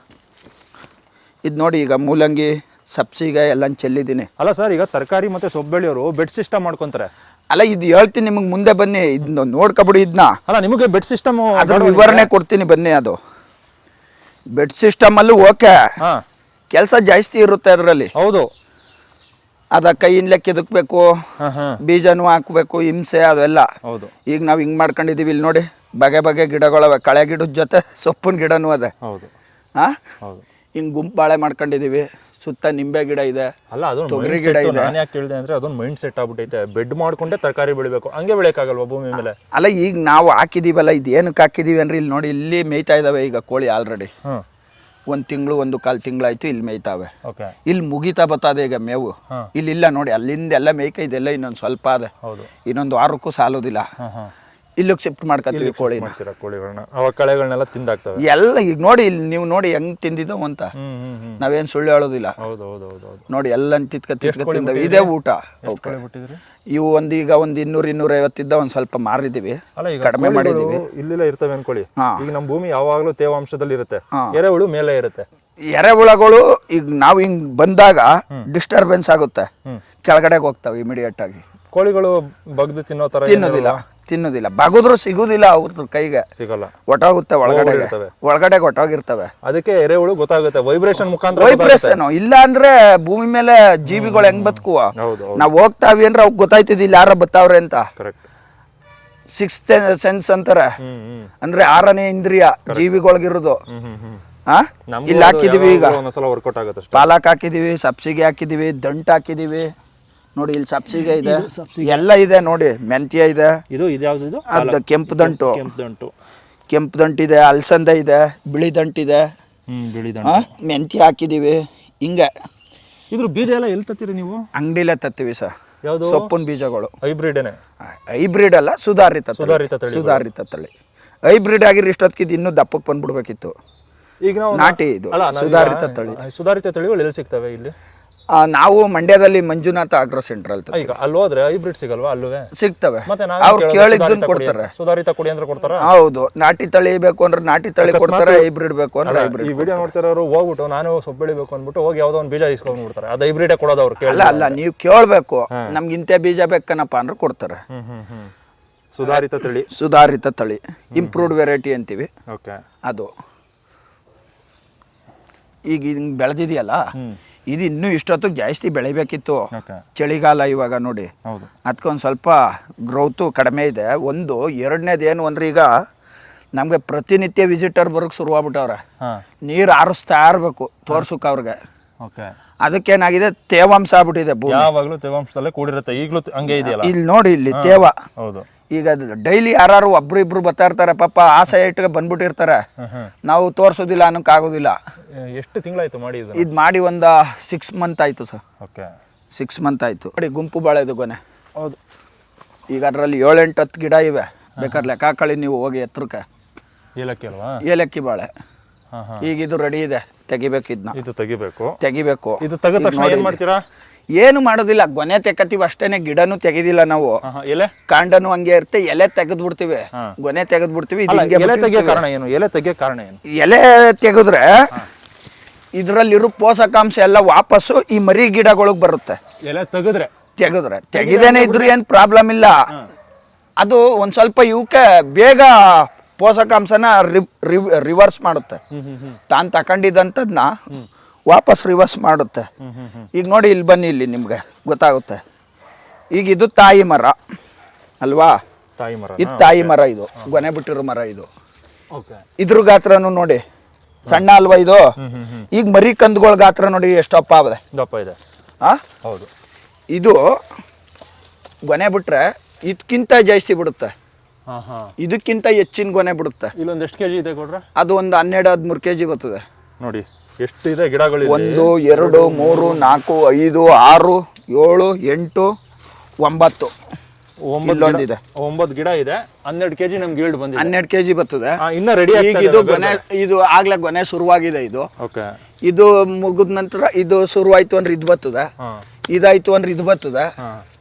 ಇದು ನೋಡಿ ಈಗ ಮೂಲಂಗಿ ಸಬ್ಸಿಗೆ ಎಲ್ಲ ಚೆಲ್ಲಿದ್ದೀನಿ. ಅಲ್ಲ ಸರ್ ಈಗ ತರಕಾರಿ ಮತ್ತೆ ಸೊಬ್ಬಳಿಯವರು ಬೆಡ್ ಸಿಸ್ಟಮ್ ಮಾಡ್ಕೊಂತಾರೆ. ಅಲ್ಲ ಇದು ಹೇಳ್ತೀನಿ ನಿಮಗೆ ಮುಂದೆ ಬನ್ನಿ ಇದನ್ನ ನೋಡ್ಕೊಬಿಡಿ ಇದನ್ನ ಅಲ್ಲ ನಿಮಗೆ ಬೆಡ್ ಸಿಸ್ಟಮ್ ಅದರ ವಿವರಣೆ ಕೊಡ್ತೀನಿ ಬನ್ನಿ ಅದು. ಬೆಡ್ ಸಿಸ್ಟಮಲ್ಲೂ ಓಕೆ. ಹಾ. ಕೆಲಸ ಜಾಸ್ತಿ ಇರುತ್ತೆ ಅದರಲ್ಲಿ. ಹೌದು. ಅದ ಕೈಯಿಂದ ಕೆದಕ್ಬೇಕು ಬೀಜನೂ ಹಾಕ್ಬೇಕು ಹಿಂಸೆ ಅದೆಲ್ಲ. ಹೌದು. ಈಗ ನಾವು ಹಿಂಗೆ ಮಾಡ್ಕೊಂಡಿದ್ದೀವಿ ಇಲ್ಲಿ ನೋಡಿ ಬಗೆ ಬಗೆ ಗಿಡಗಳವೆ ಕಳೆ ಗಿಡದ ಜೊತೆ ಸೊಪ್ಪಿನ ಗಿಡನೂ ಅದೇ. ಹೌದು. ಹಾಂ ಹೌದು. ಹಿಂಗೆ ಗುಂಪು ಬಾಳೆ ಮಾಡ್ಕೊಂಡಿದ್ದೀವಿ ಸುತ್ತ ನಿಂಬೆ ಗಿಡ ಇದೆ. ಅಲ್ಲ ಅದು ತೊಗರಿ ಗಿಡ ಇದೆ. ನಾನು ಯಾಕೆ ಕೇಳಿದೆ ಅಂದ್ರೆ ಅದೊಂದು ಮೈಂಡ್ ಸೆಟ್ ಆಗ್ಬಿಟ್ಟೈತೆ. ಬೆಡ್ ಮಾಡ್ಕೊಂಡೆ ತರಕಾರಿ ಬೆಳಿಬೇಕು. ಹಂಗೆ ಬೆಳೆಯಕ್ಕಾಗಲ್ವಾ ಭೂಮಿ ಮೇಲೆ? ಅಲ್ಲ ಈಗ ನಾವು ಹಾಕಿದ್ದೀವಲ್ಲ ಇದು ಏನಕ್ಕೆ ಹಾಕಿದ್ದೀವಿ ಅಂದ್ರೆ ಇಲ್ಲಿ ನೋಡಿ ಇಲ್ಲಿ ಮೇಯ್ತಾ ಇದ್ದಾವೆ ಈಗ ಕೋಳಿ ಆಲ್ರೆಡಿ ಹ್ಮ್. ಒಂದು ತಿಂಗಳು ಒಂದು ಕಾಲು ತಿಂಗಳಾಯ್ತು ಇಲ್ಲಿ ಮೇಯ್ತಾವೆ. ಓಕೆ. ಇಲ್ಲಿ ಮುಗಿತಾ ಬರ್ತದೆ ಈಗ ಮೇವು. ಹಾ. ಇಲ್ಲಿ ಇಲ್ಲ ನೋಡಿ ಅಲ್ಲಿಂದ ಎಲ್ಲ ಮೇಯ್ಕ ಇದೆಲ್ಲ ಇನ್ನೊಂದು ಸ್ವಲ್ಪ ಅದೇ ಹೌದು. ಇನ್ನೊಂದು ವಾರಕ್ಕೂ ಸಾಲೋದಿಲ್ಲ. ಹಾ ಹಾ. ಇಲ್ಲಿಗೆ ಶಿಫ್ಟ್ ಮಾಡ್ಕೊತೀವಿ ಕೋಳಿ ಮಾಡ್ತೀರಾ ಕೋಳಿಗಳನ್ನ? ಅವಾಗ ಕಳೆಗಳನ್ನೆಲ್ಲ ತಿಂದಾಕ್ತವೆ ಎಲ್ಲ ಈಗ ನೋಡಿ ಇಲ್ಲಿ ನೀವು ನೋಡಿ ಹೆಂಗ್ ತಿಂದಿದ್ದವು ಅಂತ. ನಾವೇನ್ ಹ್ಮ್ ಹ್ಮ್. ನಾವೇನು ಸುಳ್ಳು ಹೇಳೋದಿಲ್ಲ. ಹೌದು ಹೌದು ಹೌದು ಹೌದು. ನೋಡಿ ಎಲ್ಲ ತಿತ್ಕ ತಿತ್ಕ ತಿಂದವೆ. ಇದೇ ಊಟ. ಎಷ್ಟು ಕೋಳಿ ಬಿಟ್ಟಿದ್ರಿ? ಇವು ಒಂದ್ ಈಗ ಒಂದ್ ಇನ್ನೂರ್ ಇನ್ನೂರ ಐವತ್ತಿದ್ದ ಒಂದ್ ಸ್ವಲ್ಪ ಮಾರಿದೀವಿ. ಅಲ್ಲ ಈಗ ಕಡಿಮೆ ಮಾಡಿದೀವಿ. ಇಲ್ಲಿಲ್ಲ ಇರ್ತವೆ ಅನ್ಕೊಳ್ಳಿ ಹಾ. ಈಗ ನಮ್ಮ ಭೂಮಿ ಯಾವಾಗಲೂ ತೇವಾಂಶದಲ್ಲಿ ಇರುತ್ತೆ. ಎರೆಹುಳು ಮೇಲೆ ಇರುತ್ತೆ. ಎರೆಹುಳಗಳು ಈಗ ನಾವು ಹಿಂಗ್ ಬಂದಾಗ ಡಿಸ್ಟರ್ಬೆನ್ಸ್ ಆಗುತ್ತೆ. ಕೆಳಗಡೆಗೆ ಹೋಗ್ತಾವೆ ಇಮಿಡಿಯೇಟ್ ಆಗಿ. ಕೋಳಿಗಳು ಬಗ್ದು ತಿನ್ನೋ ತರ ತಿನ್ನೋದಿಲ್ಲ. ತಿನ್ನೋದಿಲ್ಲ. ಬಗದ್ರು ಸಿಗುದಿಲ್ಲ ಅವ್ರದ್ದು ಕೈಗೆ. ಸಿಗಲ್ಲ. ಒಟ್ಟೋಗುತ್ತೆ ಒಳಗಡೆ. ಒಳಗಡೆ ಒಟ್ಟೋಗಿರ್ತವೆ. ಅದಕ್ಕೆ ಎರೆಹುಳು ಗೊತ್ತಾಗುತ್ತೆ. ವೈಬ್ರೇಷನ್ ಮುಖಾಂತರ ವೈಬ್ರೇಷನ್ ಇಲ್ಲ ಅಂದ್ರೆ ಭೂಮಿ ಮೇಲೆ ಜೀವಿಗಳು ಹೆಂಗ್ ಬದುಕುವ? ನಾವು ಹೋಗ್ತಾವಿ ಅಂದ್ರೆ ಅವ್ಕೆ ಗೊತ್ತಾಯ್ತಿದ್ ಇಲ್ಲಿ ಯಾರ ಬತ್ತಾವ್ರೆ ಅಂತ. ಕರೆಕ್ಟ್ ಸಿಕ್ಸ್ ಸೆನ್ಸ್ ಅಂತಾರೆ. ಅಂದ್ರೆ ಆರನೇ ಇಂದ್ರಿಯ ಜೀವಿಗಳಿಗಿರೋದು. ಇಲ್ಲಿ ಹಾಕಿದೀವಿ ಈಗ. ಪಾಲಕ್ ಹಾಕಿದೀವಿ ಸಬ್ಸಿಗೆ ಹಾಕಿದೀವಿ ದಂಟ್ ಹಾಕಿದೀವಿ. ನೋಡಿ ಇಲ್ಲಿ ಸಬ್ಸಿಗೆ ಇದೆ ಎಲ್ಲ ಇದೆ ನೋಡಿ ಮೆಂತ್ಯ ಇದೆ. ಇದು ಇದು ಯಾವ್ದು ಇದು? ಅದು ಕೆಂಪು ದಂಟು. ಕೆಂಪು ದಂಟು. ಕೆಂಪು ದಂಟಿದೆ ಅಲಸಂದೆ ಇದೆ ಬಿಳಿ ದಂಟಿದೆ ಬಿಳಿ ದಂಟು. ಮೆಂತ್ಯ ಹಾಕಿದೀವಿ ಹಿಂಗೆ. ಇದ್ರ ಬೀಜ ಎಲ್ಲ ಎಲ್ಲಿ ತತ್ತೀರಿ ನೀವು? ಅಂಗಡಿಲೇ ತತ್ತೀವಿ ಸರ್. ಯಾವುದು? ಸೊಪ್ಪಿನ ಬೀಜಗಳು. ಹೈಬ್ರಿಡೇನೆ. ಹೈಬ್ರಿಡ್ ಅಲ್ಲ ಸುಧಾರಿತ. ಸುಧಾರಿತ ತಳಿ. ಸುಧಾರಿತ ತಳಿ. ಹೈಬ್ರಿಡ್ ಆಗಿರೋ ಇಷ್ಟೊತ್ತಿಗೆ ಇನ್ನೂ ದಪ್ಪಕ್ಕೆ ಬಂದ್ಬಿಡ್ಬೇಕಿತ್ತು. ಈಗ ನಾವು ನಾಟಿ ಇದು ಸುಧಾರಿತ ತಳಿ. ಸುಧಾರಿತ ತಳಿಗಳು ಎಲ್ಲಿ ಸಿಗ್ತವೆ ಇಲ್ಲಿ? ನಾವು ಮಂಡ್ಯದಲ್ಲಿ ಮಂಜುನಾಥ ಆಗ್ರೋ ಸೆಂಟರ್ ಅಂತ ಈಗ ಅಲ್ಲಿ ಹೋದ್ರೆ ಹೈಬ್ರಿಡ್ ಸಿಗಲ್ವಾ ಅಲ್ಲೂ ಸಿಗ್ತವೆ. ಮತ್ತೆ ಅವ್ರು ಕೇಳಿದ್ದನ್ನು ಕೊಡ್ತಾರೆ. ಸುಧಾರಿತ ಕೊಡಿ ಅಂದ್ರೆ ಕೊಡ್ತಾರೆ? ಹೌದು. ನಾಟಿ ತಳಿ ಬೇಕು ಅಂದ್ರೆ ನಾಟಿ ತಳಿ ಕೊಡ್ತಾರೆ ಹೈಬ್ರಿಡ್ ಬೇಕು ಅಂದ್ರೆ ಹೈಬ್ರಿಡ್ ಈ ವಿಡಿಯೋ ನೋಡ್ತಿರೋರು ಹೋಗ್ಬಿಟ್ಟು ನಾನು ಸೊಪ್ಪು ಬೆಳಿಬೇಕು ಅಂದ್ಬಿಟ್ಟು ಹೋಗಿ ಯಾವ್ದೋ ಒಂದು ಬೀಜ ಇಸ್ಕೊಂಡ್ಬಿಡ್ತಾರೆ ಅದು ಹೈಬ್ರಿಡೇ ಕೊಡೋದು ಅವ್ರು ಕೇಳಲ್ಲ ಅಲ್ಲ ನೀವು ಕೇಳಬೇಕು. ನಮ್ಗೆ ಇಂಥ ಬೀಜ ಬೇಕನಪ್ಪ ಅಂದ್ರೆ ಕೊಡ್ತಾರೆ. ಸುಧಾರಿತ ತಳಿ. ಸುಧಾರಿತ ತಳಿ. ಇಂಪ್ರೂವ್ಡ್ ವೆರೈಟಿ ಅಂತೀವಿ. ಓಕೆ ಅದು. ಈಗ ಹಿಂಗೆ ಬೆಳೆದಿದೆಯಲ್ಲ? ಇದು ಇನ್ನೂ ಇಷ್ಟೊತ್ತಿಗೆ ಜಾಸ್ತಿ ಬೆಳಿಬೇಕಿತ್ತು. ಚಳಿಗಾಲ ಇವಾಗ ನೋಡಿ. ಅದಕ್ಕೊಂದು ಸ್ವಲ್ಪ ಗ್ರೋತು ಕಡಿಮೆ ಇದೆ. ಒಂದು ಎರಡನೇದು ಏನು ಅಂದ್ರೆ ಈಗ ನಮಗೆ ಪ್ರತಿನಿತ್ಯ ವಿಸಿಟರ್ ಬರೋಕ್ಕೆ ಶುರುವಾಗ್ಬಿಟ್ಟವ್ರೆ. ನೀರು ಆರಿಸ್ತಾ ಇರಬೇಕು ತೋರ್ಸಕ್ಕೆ ಅವ್ರಿಗೆ. ಓಕೆ ಅದಕ್ಕೇನಾಗಿದೆ? ತೇವಾಂಶ ಆಗ್ಬಿಟ್ಟಿದೆ ಭೂಮಿ. ಯಾವಾಗಲೂ ತೇವಾಂಶದಲ್ಲೇ ಕೂಡಿರುತ್ತೆ. ಈಗಲೂ ಹಂಗೆ ಇದೆಯಲ್ಲ? ಇಲ್ಲಿ ನೋಡಿ ಇಲ್ಲಿ ತೇವ. ಹೌದು. ಈಗ ಡೈಲಿ ಯಾರು ಒಬ್ರು ಇಬ್ರು ಬರ್ತಾ ಇರ್ತಾರೆ ಪಾಪ ಆಸೆ ಇಟ್ಟಿಗೆ ಬಂದ್ಬಿಟ್ಟಿರ್ತಾರೆ. ನಾವು ತೋರಿಸೋದಿಲ್ಲ ಅನ್ನೋಕ್ಕಾಗೋದಿಲ್ಲ. ಆಗೋದಿಲ್ಲ ಎಷ್ಟು ತಿಂಗಳಾಯ್ತು ಮಾಡಿ ಇದು ಇದು ಮಾಡಿ ಒಂದು ಸಿಕ್ಸ್ ಮಂತ್ ಆಯಿತು ಸರ್. ಓಕೆ. ಸಿಕ್ಸ್ ಮಂತ್ ಆಯಿತು. ನೋಡಿ ಗುಂಪು ಬಾಳೆದು ಗೊನೆ. ಹೌದು. ಈಗ ಅದರಲ್ಲಿ ಏಳೆಂಟು ಹತ್ತು ಗಿಡ ಇವೆ. ಬೇಕಾದ್ರೆ ಲೆಕ್ಕ ಹಾಕೊಳ್ಳಿ ನೀವು ಹೋಗಿ ಎತ್ತರಕ್ಕೆ. ಏಲಕ್ಕಿ ಅಲ್ವಾ? ಏಲಕ್ಕಿ ಬಾಳೆ. ಈಗ ಇದು ರೆಡಿ ಇದೆ. ತೆಗಿಬೇಕು ಇದನ್ನ ಇದು ತೆಗಿಬೇಕು. ತೆಗಿಬೇಕು. ಇದು ತೆಗೆದ ತಕ್ಷಣ ಏನ್ ಮಾಡ್ತೀರಾ? ಏನು ಮಾಡೋದಿಲ್ಲ. ಗೊನೆ ತೆಕ್ಕತ್ತೀವಿ ಅಷ್ಟೇನೆ ಗಿಡನೂ ತೆಗೆದಿಲ್ಲ ನಾವು. ಎಲೆ? ಕಾಂಡನು ಹಂಗೆ ಇರುತ್ತೆ. ಎಲೆ ತೆಗೆದು ಬಿಡ್ತೀವಿ. ಗೊನೆ ತೆಗೆದು ಬಿಡ್ತೀವಿ ಇದು ಅಲ್ಲ ಹಿಂಗೆ ಎಲೆ ತೆಗಿಯೋ ಕಾರಣ ಏನು? ಎಲೆ ತೆಗಿಯೋ ಕಾರಣ ಏನು? ಎಲೆ ತೆಗೆದ್ರೆ ಇದರಲ್ಲಿರೋ ಪೋಷಕಾಂಶ ಎಲ್ಲ ವಾಪಸ್ಸು ಈ ಮರಿ ಗಿಡಗಳಿಗೆ ಬರುತ್ತೆ. ಎಲೆ ತೆಗೆದ್ರೆ? ತೆಗೆದ್ರೆ. ತೆಗೆದೇನೆ ಇದ್ರು ಏನು ಪ್ರಾಬ್ಲಮ್ ಇಲ್ಲ. ಅದು ಒಂದ್ ಸ್ವಲ್ಪ ಇವಕ್ಕೆ ಬೇಗ ಪೋಷಕಾಂಶನ ರಿವರ್ಸ್ ಮಾಡುತ್ತೆ. ತಾನು ತಗೊಂಡಿದ್ದಂಥದ್ನ ವಾಪಸ್ ರಿವರ್ಸ್ ಮಾಡುತ್ತೆ. ಈಗ ನೋಡಿ ಇಲ್ಲಿ ಬನ್ನಿ ಇಲ್ಲಿ ನಿಮಗೆ ಗೊತ್ತಾಗುತ್ತೆ. ಈಗ ಇದು ತಾಯಿ ಮರ ಅಲ್ವಾ? ತಾಯಿ ಮರ ಇದು ತಾಯಿ ಮರ ಇದು ಗೊನೆ ಬಿಟ್ಟಿರೋ ಮರ ಇದು. ಇದ್ರ ಗಾತ್ರನು ನೋಡಿ ಸಣ್ಣ ಅಲ್ವಾ ಇದು? ಈಗ ಮರಿ ಕಂದುಗಳ ಗಾತ್ರ ನೋಡಿ ಎಷ್ಟು ಆಗಿದೆ. ದಪ್ಪ ಇದೆ. ಆ? ಹೌದು. ಇದು ಗೊನೆ ಬಿಟ್ರೆ ಇದಕ್ಕಿಂತ ಜಾಸ್ತಿ ಬಿಡುತ್ತೆ. ಇದಕ್ಕಿಂತ ಹೆಚ್ಚಿನ ಗೊನೆ ಬಿಡುತ್ತೆ. ಇಲ್ಲೊಂದು ಎಷ್ಟು ಕೆಜಿ ಇದೆ ಕೊಡ್ರ? ಅದು ಒಂದು ಹನ್ನೆರಡು ಹದಿಮೂರು ಕೆ ಜಿ ಬರ್ತದೆ. ನೋಡಿ ಎಷ್ಟು ಇದೆ ಗಿಡಗಳು ಒಂದು ಎರಡು ಮೂರು ನಾಲ್ಕು ಐದು ಆರು ಏಳು ಎಂಟು ಒಂಬತ್ತು. ಒಂಬತ್ತು ಇದೆ ಒಂಬತ್ತು ಗಿಡ ಇದೆ. ಹನ್ನೆರಡು ಕೆಜಿ ನಮ್ಗೆ ಈಲ್ಡ್ ಬಂದಿದೆ. ಹನ್ನೆರಡು ಕೆಜಿ ಬರ್ತದೆ. ಇನ್ನ ರೆಡಿ ಈಗ ಇದು ಗೊನೆ ಇದು ಆಗ್ಲೇ ಗೊನೆ ಶುರುವಾಗಿದೆ ಇದು. ಓಕೆ ಇದು ಮುಗಿದ ನಂತರ ಇದು ಶುರುವಾಯ್ತು ಅಂದ್ರೆ ಇದು ಬರ್ತದೆ. ಇದಾಯ್ತು ಅಂದ್ರೆ ಇದು ಬತ್ತದ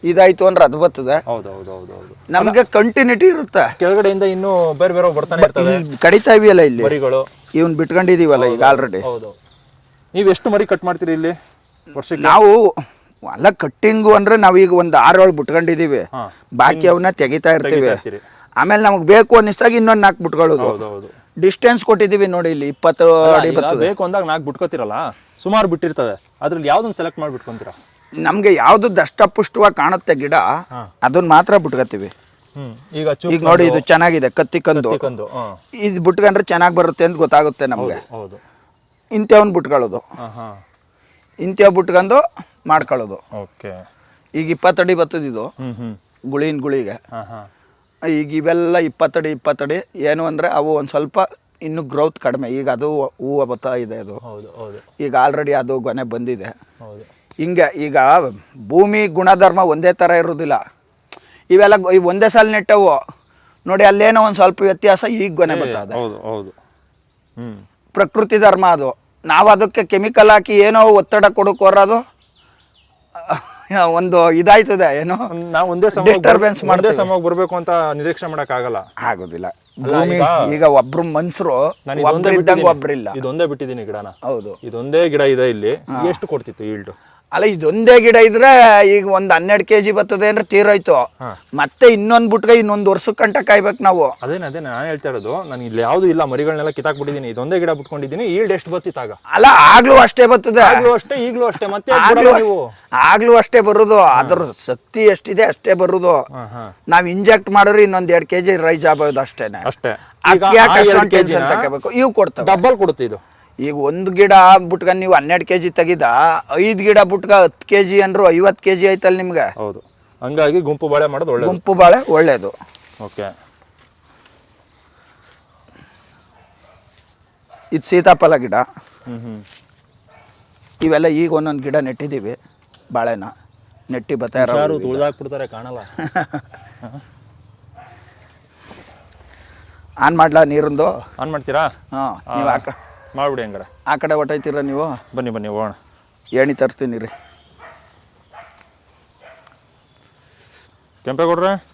ಇದಾಯ್ತು ಅಂದ್ರೆ ಅದು ಬತ್ತದ ಹೌದು ಹೌದು ಹೌದು ಹೌದು ನಮ್ಗೆ ಕಂಟಿನ್ಯೂಟಿ ಇರುತ್ತೆ? ಕೆಳಗಡೆಯಿಂದ ಇನ್ನೂ ಬೇರೆ ಬೇರೆ ಬರ್ತಾನೆ ಇರ್ತವೆ. ಕಡಿತಾ ಇವಿಯಲ್ಲ ಇಲ್ಲಿ? ಮರಿಗಳು. ಇವನ್ ಬಿಟ್ಕೊಂಡಿದೀವಲ್ಲ ಈಗ ಆಲ್ರೆಡಿ ಹೌದು. ನೀವು ಎಷ್ಟು ಮರಿ ಕಟ್ ಮಾಡ್ತೀರಿ ಇಲ್ಲಿ ವರ್ಷಕ್ಕೆ? ನಾವು ಅಲ್ಲ ಕಟ್ಟಿಂಗು ಅಂದ್ರೆ ನಾವೀಗ ಒಂದು ಆರೇಳು ಬಿಟ್ಕೊಂಡಿದೀವಿ. ಬಾಕಿ ಅವನ್ನ ತೆಗಿತಾ ಇರ್ತೀವಿ. ಆಮೇಲೆ ನಮಗೆ ಬೇಕು ಅನ್ನಿಸ್ದಾಗ ಇನ್ನೊಂದು ನಾಲ್ಕು ಬಿಟ್ಕೊಳ್ಳೋದು. ಹೌದು ಹೌದು ಡಿಸ್ಟೆನ್ಸ್ ಕೊಟ್ಟಿದ್ದೀವಿ ನೋಡಿ ಇಲ್ಲಿ ಇಪ್ಪತ್ತು ಅಡಿ ಬೇಕು ಅಂದಾಗ ನಾಲ್ಕು ಬಿಟ್ಕೋತಿರಲ್ಲ? ಸುಮಾರು ಬಿಟ್ಟಿರ್ತವೆ. ಅದ್ರಲ್ಲಿ ಯಾವ್ದೊಂದು ಸೆಲೆಕ್ಟ್ ಮಾಡಿ ಬಿಟ್ಕೊಂತೀರಾ ನಮ್ಗೆ ಯಾವ್ದು ದಷ್ಟಪುಷ್ಟವಾಗಿ ಕಾಣುತ್ತೆ ಗಿಡ. ಅದನ್ನ ಮಾತ್ರ ಬಿಟ್ಕೋತೀವಿ ಈಗ ಈಗ ನೋಡಿ ಇದು ಚೆನ್ನಾಗಿದೆ ಕತ್ತಿ ಕಂದು. ಇದು ಬಿಟ್ಕೊಂಡ್ರೆ ಚೆನ್ನಾಗಿ ಬರುತ್ತೆ ಅಂತ ಗೊತ್ತಾಗುತ್ತೆ ನಮಗೆ. ಇಂಥವ್ನ ಬಿಟ್ಕೊಳ್ಳೋದು. ಇಂಥವ್ ಬಿಟ್ಕೊಂಡು ಮಾಡ್ಕೊಳ್ಳೋದು. ಓಕೆ. ಈಗ ಇಪ್ಪತ್ತಡಿ ಬತ್ತದಿದು ಗುಳಿನ ಗುಳಿಗೆ. ಈಗ ಇವೆಲ್ಲ ಇಪ್ಪತ್ತಡಿ ಇಪ್ಪತ್ತಡಿ ಏನು ಅಂದರೆ ಅವು ಒಂದು ಸ್ವಲ್ಪ ಇನ್ನು ಗ್ರೌತ್ ಕಡಿಮೆ. ಈಗ ಅದು ಹೂವು ಬರ್ತಾ ಇದೆ ಅದು. ಈಗ ಆಲ್ರೆಡಿ ಅದು ಗೊನೆ ಬಂದಿದೆ. ಹೌದು. ಹಿಂಗೆ ಈಗ ಭೂಮಿ ಗುಣಧರ್ಮ ಒಂದೇ ಥರ ಇರೋದಿಲ್ಲ ಇವೆಲ್ಲ ಈ ಒಂದೇ ಸಲ ನೆಟ್ಟವು ನೋಡಿ ಅಲ್ಲೇನೋ ಒಂದು ಸ್ವಲ್ಪ ವ್ಯತ್ಯಾಸ ಈಗ ಗೊನೆ ಬರ್ತದೆ ಹೌದು ಹೌದು. ಹ್ಮ್. ಪ್ರಕೃತಿ ಧರ್ಮ ಅದು. ನಾವು ಅದಕ್ಕೆ ಕೆಮಿಕಲ್ ಹಾಕಿ ಏನೋ ಒತ್ತಡ ಕೊಡಕ್ಕೆ ಹೊರೋದು. ಒಂದು ಇದಾಯ್ತದೆ ಏನೋ ನಾವು ಒಂದೇ ಸಮ ಡಿಸ್ಟರ್ಬೆನ್ಸ್ ಮಾಡದೆ ಸಮ ಸಮವಾಗಿ ಅಂತ ನಿರೀಕ್ಷೆ ಮಾಡೋಕ್ಕಾಗಲ್ಲ ಆಗಲ್ಲ. ಆಗೋದಿಲ್ಲ. ಭೂಮಿ ಈಗ ಒಬ್ರು ಮನ್ಸರು ಒಬ್ರು ಇದೊಂದೇ ಒಬ್ರು ಇಲ್ಲ ಒಬ್ರಿಲ್ಲ. ಇದೊಂದೇ ಬಿಟ್ಟಿದ್ದೀನಿ ಗಿಡನ. ಹೌದು. ಇದೊಂದೇ ಗಿಡ ಇದೆ ಇಲ್ಲಿ. ಎಷ್ಟು ಕೊಡ್ತಿತ್ತು ಈಲ್ಡ್ ಅಲ್ಲ ಇದೊಂದೇ ಗಿಡ ಇದ್ರೆ ಈಗ ಒಂದು ಹನ್ನೆರಡು ಕೆ ಜಿ ಬರ್ತದೆ ಅಂದ್ರೆ ತೀರೋಯ್ತು ಮತ್ತೆ ಇನ್ನೊಂದು ಬಿಟ್ಗೆ ಇನ್ನೊಂದು ವರ್ಷಕ್ಕೆ ಕಂಟ ಕಾಯ್ಬೇಕು ನಾವು. ಅದೇನ ಅದೇ ನಾನು ಹೇಳ್ತಾ ಇರೋದು ನಾನು ಇಲ್ಲಿ ಯಾವ್ದು ಇಲ್ಲ ಮರಿಗಳನ್ನೆಲ್ಲ ಕಿತ್ತಾಕ್ಬಿಟ್ಟಿದ್ದೀನಿ ಇದೊಂದೇ ಗಿಡ ಬಿಟ್ಕೊಂಡಿದ್ದೀನಿ ಈಲ್ಡ್ ಎಷ್ಟು ಆಗ? ಅಲ್ಲ ಆಗ್ಲೂ ಅಷ್ಟೇ ಬರ್ತದೆ. ಆಗ್ಲೂ ಅಷ್ಟೇ ಈಗ್ಲೂ ಅಷ್ಟೇ ಮತ್ತೆ ಆಗ್ಲೂ ಅಷ್ಟೇ ಬರೋದು. ಅದ್ರ ಶಕ್ತಿ ಎಷ್ಟಿದೆ ಅಷ್ಟೇ ಬರೋದು. ನಾವ್ ಇಂಜೆಕ್ಟ್ ಮಾಡಿದ್ರೆ ಇನ್ನೊಂದ್ ಎರಡ್ ಕೆಜಿ ರೈಸ್ ಆಗೋದು ಅಷ್ಟೇನೆ. ಅಷ್ಟೇ. ಇವು ಕೊಡ್ತವೆ. ಡಬ್ಬಲ್ ಕೊಡುತ್ತೆ ಇದು. ಈಗ ಒಂದು ಗಿಡ ಬಿಟ್ಕ ನೀವು ಹನ್ನೆರಡು ಕೆ ಜಿ ತೆಗಿದ ಐದು ಗಿಡ ಬಿಟ್ಕ ಹತ್ತು ಕೆ ಜಿ ಅಂದ್ರು ಐವತ್ತು ಕೆ ಜಿ ಆಯ್ತಲ್ಲ ನಿಮ್ಗೆ? ಹೌದು. ಹಂಗಾಗಿ ಗುಂಪು ಬಾಳೆ ಮಾಡೋದು ಒಳ್ಳೆ ಗುಂಪು ಬಾಳೆ ಒಳ್ಳೇದು. ಓಕೆ. ಇದು ಸೀತಾಫಲ ಗಿಡ. ಹ್ಮ್ ಹ್ಞೂ ಇವೆಲ್ಲ ಈಗ ಒಂದೊಂದು ಗಿಡ ನೆಟ್ಟಿದ್ದೀವಿ ಬಾಳೆನ. ನೆಟ್ಟಿ ಬರ್ತಾ ಇರೋ ಯಾರು ತುಳಿದಾಕ್ಬಿಡ್ತಾರೆ ಕಾಣಲ್ಲ. (laughs) ಆನ್ ಮಾಡ್ಲಾ ನೀರಿಂದು? ಆನ್ ಮಾಡ್ತೀರಾ? ಹಾಂ ನೀವು ಆ. ಕ- ಮಾಡ್ಬಿಡಿ ಹಂಗಾರೆ. ಆ ಕಡೆ ಹೊಟ್ಟೈತೀರ ನೀವು? ಬನ್ನಿ ಬನ್ನಿ ಹೋಗೋಣ. ಏಣಿ ತರ್ತೀನಿ ರೀ. ಕೆಂಪೇಗೌಡ್ರೆ?